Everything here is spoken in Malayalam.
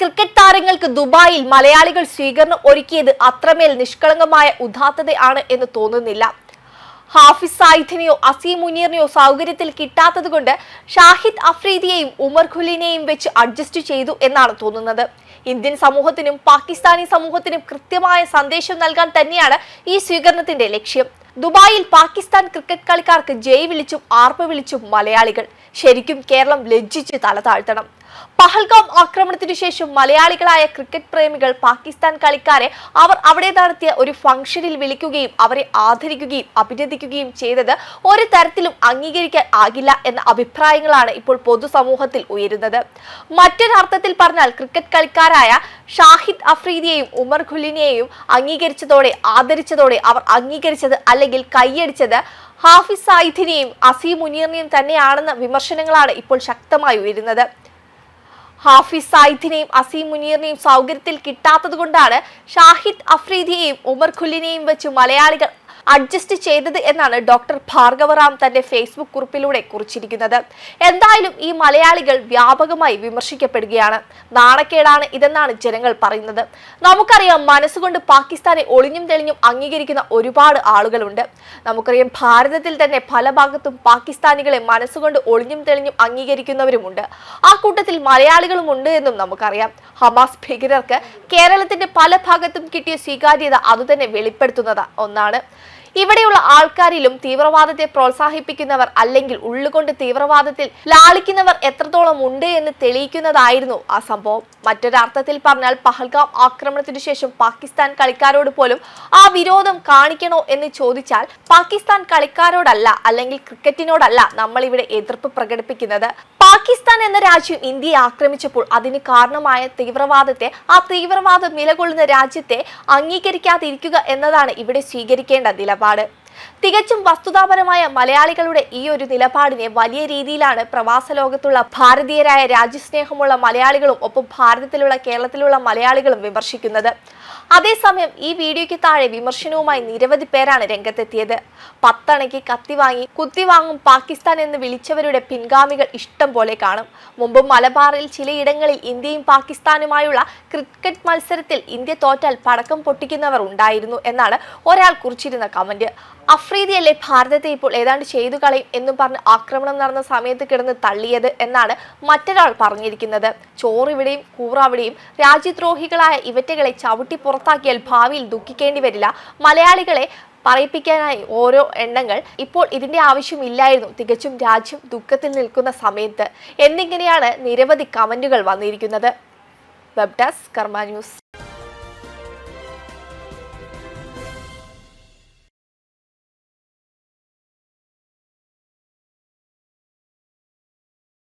ക്രിക്കറ്റ് താരങ്ങൾക്ക് ദുബായിൽ മലയാളികൾ സ്വീകരണം ഒരുക്കിയത് അത്രമേൽ നിഷ്കളങ്കമായ ഉദാത്തതയാണ് എന്ന് തോന്നുന്നില്ല. ഹാഫിസ് സായിദിനെയോ അസീം മുനീറിനെയോ സൗകര്യത്തിൽ കിട്ടാത്തത് കൊണ്ട് ഷാഹിദ് അഫ്രീദിയെയും ഉമർ ഖുലിനെയും വെച്ച് അഡ്ജസ്റ്റ് ചെയ്തു എന്നാണ് തോന്നുന്നത്. ഇന്ത്യൻ സമൂഹത്തിനും പാകിസ്ഥാനി സമൂഹത്തിനും കൃത്യമായ സന്ദേശം നൽകാൻ തന്നെയാണ് ഈ സ്വീകരണത്തിന്റെ ലക്ഷ്യം. ദുബായിൽ പാകിസ്ഥാൻ ക്രിക്കറ്റ് കളിക്കാർക്ക് ജയ് വിളിച്ചും ആർപ്പ് വിളിച്ചും മലയാളികൾ. ശരിക്കും കേരളം ലജ്ജിച്ച് തല താഴ്ത്തണം. പഹൽഗാം ആക്രമണത്തിനു ശേഷം മലയാളികളായ ക്രിക്കറ്റ് പ്രേമികൾ പാകിസ്ഥാൻ കളിക്കാരെ അവർ അവിടെ നടത്തിയ ഒരു ഫംഗ്ഷനിൽ വിളിക്കുകയും അവരെ ആദരിക്കുകയും അഭിനന്ദിക്കുകയും ചെയ്തത് ഒരു തരത്തിലും അംഗീകരിക്കാൻ ആകില്ല എന്ന അഭിപ്രായങ്ങളാണ് ഇപ്പോൾ പൊതുസമൂഹത്തിൽ ഉയരുന്നത്. മറ്റൊരർത്ഥത്തിൽ പറഞ്ഞാൽ ക്രിക്കറ്റ് കളിക്കാരായ ഷാഹിദ് അഫ്രീദിയെയും ഉമർ ഖുലിനെയും അംഗീകരിച്ചതോടെ ആദരിച്ചതോടെ അവർ അംഗീകരിച്ചത് അല്ലെങ്കിൽ കൈയടിച്ചത് ഹാഫിസ് സായിദിനെയും അസീം മുനീറിനെയും തന്നെയാണെന്ന വിമർശനങ്ങളാണ് ഇപ്പോൾ ശക്തമായി ഉയരുന്നത്. ഹാഫിസ് സായിദിനെയും അസീം മുനീറിനെയും സൗകര്യത്തിൽ കിട്ടാത്തതുകൊണ്ടാണ് ഷാഹിദ് അഫ്രീദിയെയും ഉമർ ഖുല്ലിനെയും വെച്ച് മലയാളികൾ അഡ്ജസ്റ്റ് ചെയ്തത് എന്നാണ് ഡോക്ടർ ഭാർഗവറാം തന്റെ ഫേസ്ബുക്ക് കുറിപ്പിലൂടെ കുറിച്ചിരിക്കുന്നത്. എന്തായാലും ഈ മലയാളികൾ വ്യാപകമായി വിമർശിക്കപ്പെടുകയാണ്. നാണക്കേടാണ് ഇതെന്നാണ് ജനങ്ങൾ പറയുന്നത്. നമുക്കറിയാം മനസ്സുകൊണ്ട് പാകിസ്ഥാനെ ഒളിഞ്ഞും തെളിഞ്ഞും അംഗീകരിക്കുന്ന ഒരുപാട് ആളുകളുണ്ട്. നമുക്കറിയാം ഭാരതത്തിൽ തന്നെ പല ഭാഗത്തും പാകിസ്ഥാനികളെ മനസ്സുകൊണ്ട് ഒളിഞ്ഞും തെളിഞ്ഞും അംഗീകരിക്കുന്നവരുമുണ്ട്. ആ കൂട്ടത്തിൽ മലയാളികളും ഉണ്ട് എന്നും നമുക്കറിയാം. ഹമാസ് ഭീകരർക്ക് കേരളത്തിന്റെ പല ഭാഗത്തും കിട്ടിയ സ്വീകാര്യത അതുതന്നെ വെളിപ്പെടുത്തുന്നത് ഒന്നാണ്. ഇവിടെയുള്ള ആൾക്കാരിലും തീവ്രവാദത്തെ പ്രോത്സാഹിപ്പിക്കുന്നവർ അല്ലെങ്കിൽ ഉള്ളുകൊണ്ട് തീവ്രവാദത്തിൽ ലാളിക്കുന്നവർ എത്രത്തോളം ഉണ്ട് എന്ന് തെളിയിക്കുന്നതായിരുന്നു ആ സംഭവം. മറ്റൊരർത്ഥത്തിൽ പറഞ്ഞാൽ പഹൽഗാം ആക്രമണത്തിനു ശേഷം പാകിസ്ഥാൻ കളിക്കാരോട് പോലും ആ വിരോധം കാണിക്കണോ എന്ന് ചോദിച്ചാൽ പാകിസ്ഥാൻ കളിക്കാരോടല്ല അല്ലെങ്കിൽ ക്രിക്കറ്റിനോടല്ല നമ്മൾ ഇവിടെ എതിർപ്പ് പ്രകടിപ്പിക്കുന്നത്. പാകിസ്ഥാൻ എന്ന രാജ്യം ഇന്ത്യയെ ആക്രമിച്ചപ്പോൾ അതിന് കാരണമായ തീവ്രവാദത്തെ ആ തീവ്രവാദം നിലകൊള്ളുന്ന രാജ്യത്തെ അംഗീകരിക്കാതിരിക്കുക എന്നതാണ് ഇവിടെ സ്വീകരിക്കേണ്ട നിലപാട്. തികച്ചും വസ്തുതാപരമായ മലയാളികളുടെ ഈ ഒരു നിലപാടിനെ വലിയ രീതിയിലാണ് പ്രവാസ ലോകത്തുള്ള ഭാരതീയരായ രാജ്യസ്നേഹമുള്ള മലയാളികളും ഒപ്പം ഭാരതത്തിലുള്ള കേരളത്തിലുള്ള മലയാളികളും വിമർശിക്കുന്നത്. അതേസമയം ഈ വീഡിയോയ്ക്ക് താഴെ വിമർശനവുമായി നിരവധി പേരാണ് രംഗത്തെത്തിയത്. പത്തണയ്ക്ക് കത്തിവാങ്ങി കുത്തിവാങ്ങും കുത്തി പാകിസ്ഥാൻ എന്ന് വിളിച്ചവരുടെ പിൻഗാമികൾ ഇഷ്ടം പോലെ കാണും. മുമ്പ് മലബാറിൽ ചിലയിടങ്ങളിൽ ഇന്ത്യയും പാകിസ്ഥാനുമായുള്ള ക്രിക്കറ്റ് മത്സരത്തിൽ ഇന്ത്യ തോറ്റാൽ പടക്കം പൊട്ടിക്കുന്നവർ ഉണ്ടായിരുന്നു എന്നാണ് ഒരാൾ കുറിച്ചിരുന്ന കമന്റ്. അഫ്രീദിയല്ലേ ഭാരതത്തെ ഇപ്പോൾ ഏതാണ്ട് ചെയ്തു കളയും എന്നും പറഞ്ഞ് ആക്രമണം നടന്ന സമയത്ത് കിടന്ന് തള്ളിയത് എന്നാണ് മറ്റൊരാൾ പറഞ്ഞിരിക്കുന്നത്. ചോറിവിടെയും കൂറാവിടെയും രാജ്യദ്രോഹികളായ ഇവറ്റകളെ ചവിട്ടി പുറത്താക്കിയാൽ ഭാവിയിൽ ദുഃഖിക്കേണ്ടി വരില്ല. മലയാളികളെ പറയിപ്പിക്കാനായി ഓരോ എണ്ണങ്ങൾ ഇപ്പോൾ ഇതിന്റെ ആവശ്യമില്ലായിരുന്നു തികച്ചും രാജ്യം ദുഃഖത്തിൽ നിൽക്കുന്ന സമയത്ത്. എന്നിങ്ങനെയാണ് നിരവധി കമന്റുകൾ വന്നിരിക്കുന്നത്. വെബ് ഡെസ്ക് കർമ്മ ന്യൂസ്